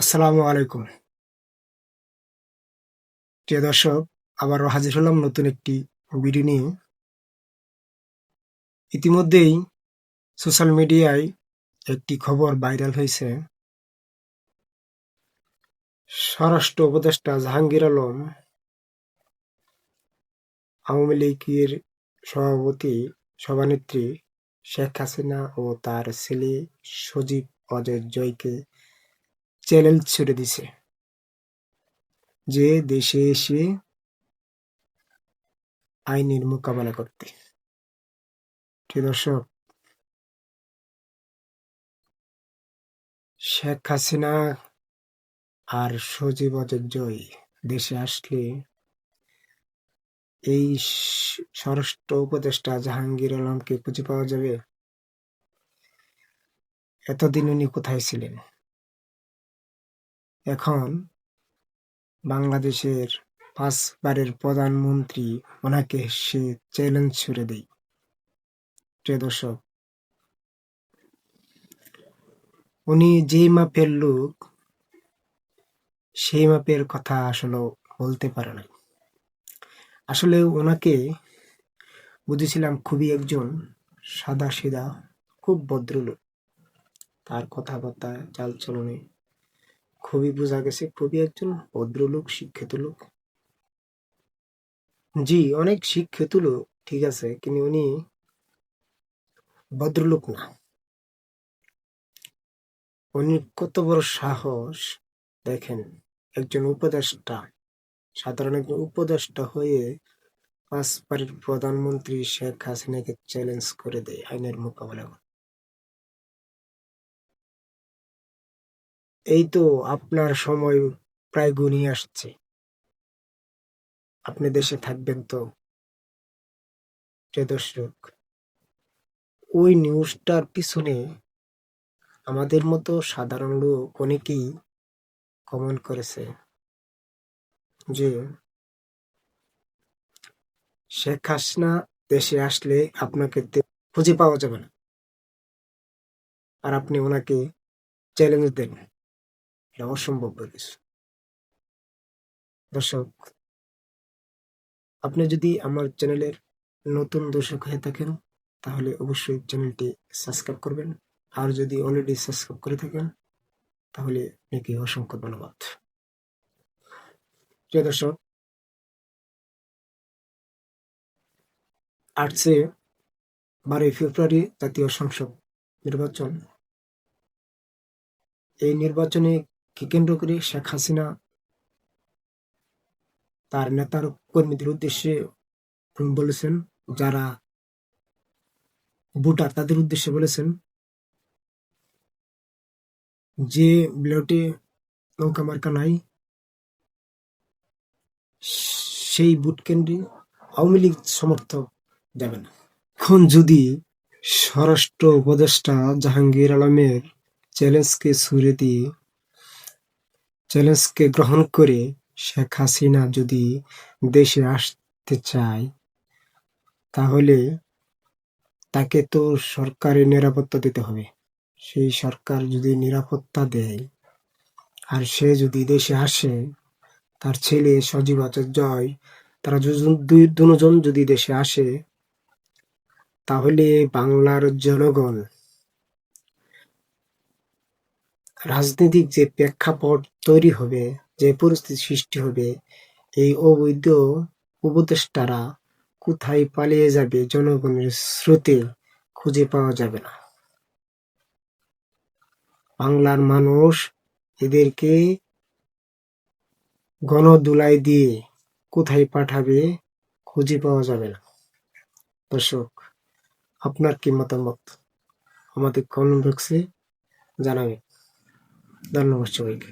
আসসালামু আলাইকুম। প্রিয় দর্শক, আবারও হাজির হলাম নতুন একটি ভিডিও নিয়ে। ইতিমধ্যেই সোশ্যাল মিডিয়ায় একটি খবর ভাইরাল হয়েছে। স্বরাষ্ট্র উপদেষ্টা জাহাঙ্গীর আলম, আওয়ামী লীগের সভাপতি, সভানেত্রী শেখ হাসিনা ও তার ছেলে সজীব অজয় জয়কে চ্যালেঞ্জ ছেড়ে দিছে। যে দেশে এসে আইনের মোকাবেলা করতে। দর্শক, শেখ হাসিনা আর সজীব জয় দেশে আসলে এই স্বরাষ্ট্র উপদেষ্টা জাহাঙ্গীর আলমকে খুঁজে পাওয়া যাবে। এতদিন উনি কোথায় ছিলেন? এখন বাংলাদেশের পাঁচবারের প্রধানমন্ত্রী ওনাকে সে চ্যালেঞ্জ ছুড়ে দেয় প্রিয় দর্শক, উনি যে মাপের লোক, সেই মাপের কথা আসলে বলতে পারে না আসলে ওনাকে বুঝেছিলাম খুবই একজন সাদা সিধা খুব ভদ্রলোক। তার কথাবার্তা, চালচলনে খুবই বোঝা গেছে, খুবই একজন ভদ্রলোক, শিক্ষিত লোক। জি, অনেক শিক্ষিত লোক, ঠিক আছে, কিন্তু উনি ভদ্রলোক না। উনি কত বড় সাহস, দেখেন, একজন উপদেষ্টা, সাধারণ একজন উপদেষ্টা হয়ে পাঁচবারের প্রধানমন্ত্রী শেখ হাসিনাকে চ্যালেঞ্জ করে দেয় আইনের মোকাবেলা এই তো আপনার সময় প্রায় গুনিয়ে আসছে। আপনি দেশে থাকবেন তো। দর্শক ওই নিউজটার পিছনে আমাদের মতো সাধারণ লোক অনেকেই কমেন্ট করেছে যে, শেখ হাসিনা দেশে আসলে আপনাকে খুঁজে পাওয়া যাবে না। আর আপনি ওনাকে চ্যালেঞ্জ দেন। এটা অসম্ভব কিছু দর্শক, আপনি যদি আমার চ্যানেলের নতুন দর্শক হয়ে থাকেন, তাহলে অবশ্যই চ্যানেলটি সাবস্ক্রাইব করবেন। আর যদি অলরেডি সাবস্ক্রাইব করে থাকেন, তাহলে আপনাকে অসংখ্য ধন্যবাদ। প্রিয় দর্শক আসছে বারোই ফেব্রুয়ারি জাতীয় সংসদ নির্বাচন। এই নির্বাচনে কেন্দ্র করে শেখ হাসিনা তার নেতার কর্মীদের উদ্দেশ্যে বলেছেন, যারা ভোটার তাদের উদ্দেশ্যে বলেছেন যে ব্লটে নৌকা মার্কা নাই, সেই ভোট কেন্দ্রে আওয়ামী লীগ সমর্থক যাবে না। এখন যদি স্বরাষ্ট্র উপদেষ্টা জাহাঙ্গীর আলমের চ্যালেঞ্জকে ছুড়ে দিয়ে চ্যালেঞ্জকে গ্রহণ করে শেখ হাসিনা যদি দেশে আসতে চায়, তাহলে তাকে তো সরকারের নিরাপত্তা দিতে হবে। সেই সরকার যদি নিরাপত্তা দেয়, আর সে যদি দেশে আসে, তার ছেলে সজীব জয়, তারা দুই দুজন যদি দেশে আসে, তাহলে বাংলার জনগণ রাজনৈতিক যে প্রেক্ষাপট তৈরি হবে, যে পরিস্থিতি সৃষ্টি হবে, এই অবৈধ উপদেষ্টারা কোথায় পালিয়ে যাবে জনগণের স্রোতে খুঁজে পাওয়া যাবে না। বাংলার মানুষ এদেরকে গণদুলাই দিয়ে কোথায় পাঠাবে খুঁজে পাওয়া যাবে না। দর্শক, আপনার কি মতামত? আমাদের কমেন্ট বক্সে জানাবেন। ধন্যবাদ সবাইকে